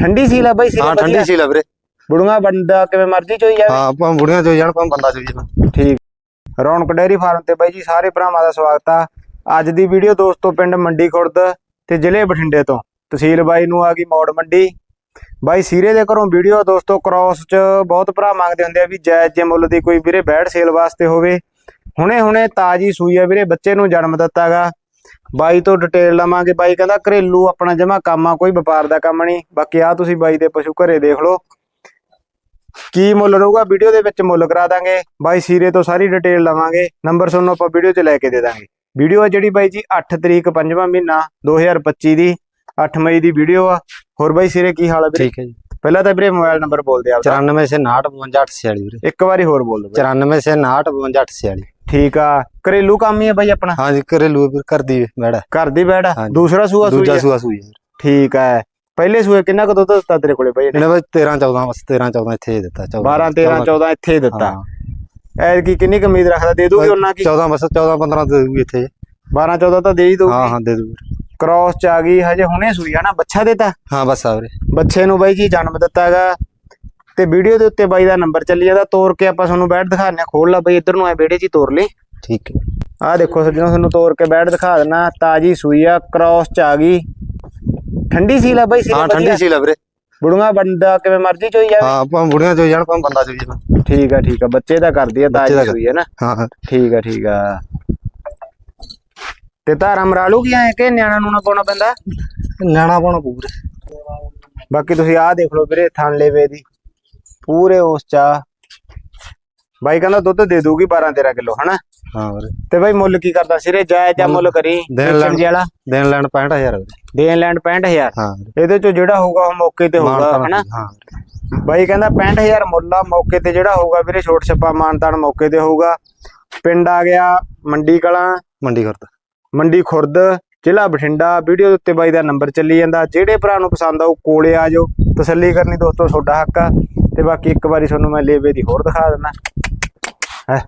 ਠੰਡੀ ਸੀਲ ਆ ਬਾਈ ਸੀਲ ਹਾਂ ਠੰਡੀ ਸੀ ਲੈ ਵੀਰੇ। ਬੁੜੂਆਂ ਬੰਦਾ ਕਿਵੇਂ ਮਰਜ਼ੀ ਚੋਈ ਜਾਵੇ। ਹਾਂ ਆਪਾਂ ਬੁੜੀਆਂ ਚੋਈ ਜਾਣ ਭਾਵੇਂ ਬੰਦਾ ਚੋਈ ਜਾਣ। ਠੀਕ। ਰੌਣਕ ਡੈਰੀ ਫਾਰਮ ਤੇ ਬਾਈ ਜੀ ਸਾਰੇ ਭਰਾਵਾਂ ਦਾ ਸਵਾਗਤ ਆ। ਅੱਜ ਦੀ ਵੀਡੀਓ ਦੋਸਤੋ ਪਿੰਡ ਮੰਡੀ ਖੁਰਦ ਤੇ ਜ਼ਿਲ੍ਹੇ ਬਠਿੰਡੇ ਤੋਂ। ਤਹਿਸੀਲ ਬਾਈ ਨੂੰ ਆ ਗਈ ਮੌੜ ਮੰਡੀ। ਬਾਈ ਸੀਰੇ ਦੇ ਘਰੋਂ ਵੀਡੀਓ ਦੋਸਤੋ ਕ੍ਰਾਸ ਚ ਬਹੁਤ ਭਰਾ ਮੰਗਦੇ ਹੁੰਦੇ ਆ ਵੀ ਜਾਇਜ਼ ਜੇ ਮੁੱਲ ਦੀ ਕੋਈ ਵੀਰੇ ਬੈਡ ਸੇਲ ਵਾਸਤੇ ਹੋਵੇ। ਹੁਣੇ ਹੁਣੇ ਤਾਜੀ ਸੂਈ ਆ ਵੀਰੇ ਬੱਚੇ ਨੂੰ ਜਨਮ ਦਿੱਤਾਗਾ ਬਾਈ ਤੋਂ ਡਿਟੇਲ ਲਵਾਂਗੇ। ਬਾਈ ਕਹਿੰਦਾ ਘਰੇਲੂ ਆਪਣਾ ਜਮਾ ਕੰਮ ਆ ਕੋਈ ਵਪਾਰ ਦਾ ਕੰਮ ਨਹੀਂ। ਬਾਕੀ ਆ ਤੁਸੀਂ ਬਾਈ ਦੇ ਪਸ਼ੂ ਘਰੇ ਦੇਖ ਲਓ। ਕੀ ਮੁੱਲ ਰਹੂਗਾ? ਵੀਡੀਓ ਦੇ ਵਿੱਚ ਮੁੱਲ ਕਰਾ ਦਾਂਗੇ। ਬਾਈ ਸੀਰੇ ਤੋਂ ਸਾਰੀ ਡਿਟੇਲ ਲਵਾਂਗੇ। ਨੰਬਰ ਤੁਹਾਨੂੰ ਆਪਾਂ ਵੀਡੀਓ 'ਚ ਲੈ ਕੇ ਦੇ ਦਾਂਗੇ। ਵੀਡੀਓ ਆ ਜਿਹੜੀ ਬਾਈ ਜੀ 8 ਤਰੀਕ 5ਵਾਂ ਮਹੀਨਾ 2025 ਦੀ 8 ਮਈ ਦੀ ਵੀਡੀਓ ਆ। ਹੋਰ ਬਾਈ ਸੀਰੇ ਕੀ ਹਾਲ ਆ ਵੀਰੇ? ਠੀਕ ਹੈ ਜੀ। ਪਹਿਲਾਂ ਤਾਂ ਵੀਰੇ ਮੋਬਾਈਲ ਨੰਬਰ ਬੋਲ ਦੇ ਆਪਦਾ। 94 ਸੇ 985 ਵੀਰੇ। ਇੱਕ ਵਾਰੀ ਹੋਰ ਬੋਲ ਦੋ 94 ਸੇ 985 ਠੀਕ ਆ। ਘਰੇਲੂ ਕੰਮ ਹੀ ਆ ਬਾਈ ਆਪਣਾ? ਹਾਂ ਜੀ ਘਰੇਲੂ ਵੀਰ ਕਰਦੀ ਬੈੜਾ ਘਰ ਦੀ ਬੈੜ ਹਾਂਜੀ। ਦੂਸਰਾ ਸੂਆ ਸੂਈ ਦੂਜਾ? ਸੂਆ ਸੂਈ ਹੈ ਠੀਕ ਆ। ਪਹਿਲੇ ਸੂਏ ਕਿੰਨਾ ਕੁ ਦੁੱਧ ਦਿੱਤਾ ਤੇਰੇ ਕੋਲੇ ਬਾਈ ਇਹਨੇ? ਬਸ 13 14 ਬਸ 13 14 ਇੱਥੇ ਹੀ ਦਿੱਤਾ 12 13 14 ਇੱਥੇ ਹੀ ਦਿੱਤਾ। ਐ ਕੀ ਕਿੰਨੀ ਕੁ ਉਮੀਦ ਰੱਖਦਾ? ਦੇ ਦੂਗੀ ਉਹਨਾਂ ਕੀ? 14 ਬਸ 14 15 ਦੇ ਦੂਗੀ ਇੱਥੇ। 12 14 ਤਾਂ ਦੇ ਹੀ ਦਊਗੀ। ਹਾਂ ਹਾਂ ਦੇ ਦੂ ਵੀਰੇ ਕ੍ਰਾਸ ਚ ਆ ਗਈ ਹਜੇ ਹੁਣੇ ਸੂਈ ਆ ਨਾ ਬੱਚਾ ਦੇਤਾ? ਹਾਂ ਬਸ ਆ ਵੀਰੇ। ਬੱਚੇ ਨੂੰ ਬਾਈ ਜੀ ਜਨਮ ਦਿੱਤਾ ਹੈਗਾ? ਤੇ ਵੀਡੀਓ ਦੇ ਉੱਤੇ ਬਾਈ ਦਾ ਨੰਬਰ ਚੱਲੀ ਜਾਂਦਾ ਤੋੜ ਕੇ ਆਪਾਂ ਤੁਹਾਨੂੰ ਬੈਠ ਆ ਖੋਲ ਲਾ ਬਾਈ ਇੱਧਰ ਨੂੰ ਐ 'ਚ ਹੀ ਤੋੜ ਲਈ। ਠੀਕ ਹੈ। ਆਹ ਦੇਖੋ ਸੱਜਣੋ ਤੁਹਾਨੂੰ ਤੋੜ ਕੇ ਬੈਠ ਦਿਖਾ ਦੇਣਾ ਤਾਜੀ ਸੂਈ ਆ ਕ੍ਰਾਸ ਚ ਆ ਗਈ। ਠੰਡੀ ਸੀਲ ਆ ਬਾਈ ਸੀਲ ਹਾਂ ਠੰਡੀ ਸੀ ਲੈ ਵੀਰੇ। ਬੁੜੂਆਂ ਬੰਦਾ ਕਿਵੇਂ ਮਰਜ਼ੀ ਚੋਈ ਜਾਵੇ। ਹਾਂ ਆਪਾਂ ਬੁੜੀਆਂ ਚੋਈ ਜਾਣ ਭਾਵੇਂ ਬੰਦਾ ਚੋਈ ਜਾਣ। ਠੀਕ ਆ ਠੀਕ ਆ ਬੱਚੇ ਦਾ ਕਰਦੀ ਆ ਤਾਜੀ ਸੂਈ ਹੈ ਨਾ? ਹਾਂ। ਠੀਕ ਆ ਠੀਕ ਆ। ਤੇ ਧਾਰਾ ਮਰਾ ਲੂਗੀ ਐ ਕਿ ਨਿਆਣਾ ਨੂੰ ਨਾ ਪਾਉਣਾ ਪੈਂਦਾ? ਲੈਣਾ ਪਾਉਣਾ ਪਊ ਵੀਰੇ। ਬਾਕੀ ਤੁਸੀਂ ਆਹ ਦੇਖ ਲਓ ਵੀਰੇ ਥਣ ਲੇਵੇ ਦੀ। ਪੂਰੇ ਉਸ ਚਾ ਬਾਈ ਕਹਿੰਦਾ ਦੁੱਧ ਦੇ ਦੂਗੀ 12 13 ਕਿਲੋ ਹਨਾ? ਹਾਂ ਵੀਰੇ। ਤੇ ਬਾਈ ਮੁੱਲ ਕੀ ਕਰਦਾ ਸਿਰੇ ਜਾਇਜ਼ ਜਾਂ ਮੁੱਲ ਕਰੀ? ਦੇਣ ਲੈਣ। ਵਾਲਾ? ਦੇਣ ਲੈਣ 65000 ਵੀਰੇ। ਦੇਣ ਲੈਣ 65000 ਹਾਂ ਇਹਦੇ ਚੋਂ ਜਿਹੜਾ ਹੋਊਗਾ ਉਹ ਮੌਕੇ ਤੇ ਹੋਊਗਾ ਹਨਾ? ਹਾਂ। ਬਾਈ ਕਹਿੰਦਾ 65000 ਮੁੱਲ ਆ ਮੌਕੇ ਤੇ ਜਿਹੜਾ ਹੋਊਗਾ ਵੀਰੇ ਛੋਟ ਛੱਪਾ ਮਾਨਤਾਨ ਮੌਕੇ ਤੇ ਹੋਊਗਾ। ਪਿੰਡ ਆ ਗਿਆ ਮੰਡੀ ਕਲਾਂ ਮੰਡੀ ਖੁਰਦ। ਮੰਡੀ ਖੁਰਦ ਜ਼ਿਲ੍ਹਾ ਬਠਿੰਡਾ। ਵੀਡੀਓ ਦੇ ਉੱਤੇ ਬਾਈ ਦਾ ਨੰਬਰ ਚੱਲੀ ਜਾਂਦਾ। ਜਿਹੜੇ ਭਰਾ ਨੂੰ ਪਸੰਦ ਆਊ ਕੋਲੇ ਆ ਜਾਓ। ਤਸੱਲੀ ਕਰਨੀ ਦੋਸਤੋ ਤੁਹਾਡਾ ਹੱਕ ਆ। ਤੇ ਬਾਕੀ ਇੱਕ ਵਾਰੀ ਤੁਹਾਨੂੰ ਮੈਂ ਲੇਵੇ ਦੀ ਹੋਰ ਦਿਖਾ ਦਿੰਦਾ। ਹੈ।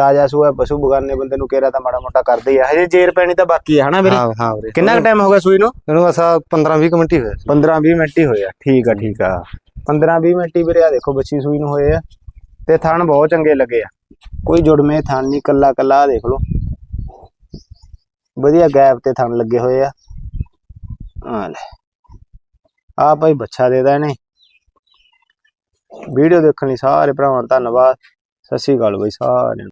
ਤਾਜ਼ਾ ਸੂਆ ਪਸ਼ੂ ਬਗਾਨੇ ਬੰਦੇ ਨੂੰ ਕੇਰਾ ਤਾਂ ਮਾੜਾ ਮੋਟਾ ਕਰਦੇ ਆ। ਹਜੇ ਜੇਰ ਪੈਣੀ ਤਾਂ ਬਾਕੀ ਆ ਹਨਾ ਵੀਰੇ? ਹਾਂ ਹਾਂ ਵੀਰੇ। ਕਿੰਨਾ ਕੁ ਟਾਈਮ ਹੋ ਗਿਆ ਸੂਈ ਨੂੰ? ਇਹਨੂੰ ਬਸ 15 20 ਮਿੰਟ ਹੀ ਹੋਏ 15 20 ਮਿੰਟ ਹੀ ਹੋਏ ਆ। ਠੀਕ ਆ ਠੀਕ ਆ। 15 20 ਮਿੰਟ ਹੀ ਵੀਰੇ ਆ ਦੇਖੋ ਬੱਚੀ ਸੂਈ ਨੂੰ ਹੋਏ ਆ। ਤੇ ਥਣ ਬਹੁਤ ਚੰਗੇ ਲੱਗੇ ਆ। ਕੋਈ ਜੁੜਵੇਂ ਥਣ ਨਹੀਂ ਕੱਲਾ ਕੱਲਾ ਦੇਖ ਲਓ। ਵਧੀਆ ਗੈਪ ਤੇ ਥਣ ਲੱਗੇ ਹੋਏ ਆ। ਆ ਲੈ। ਆ ਭਾਈ ਬੱਚਾ ਦੇਦਾ ਇਹਨੇ ਵੀਡੀਓ ਦੇਖਣ ਲਈ ਸਾਰੇ ਭਰਾਵਾਂ ਦਾ ਧੰਨਵਾਦ। ਸਤਿ ਸ਼੍ਰੀ ਅਕਾਲ ਬਈ ਸਾਰਿਆਂ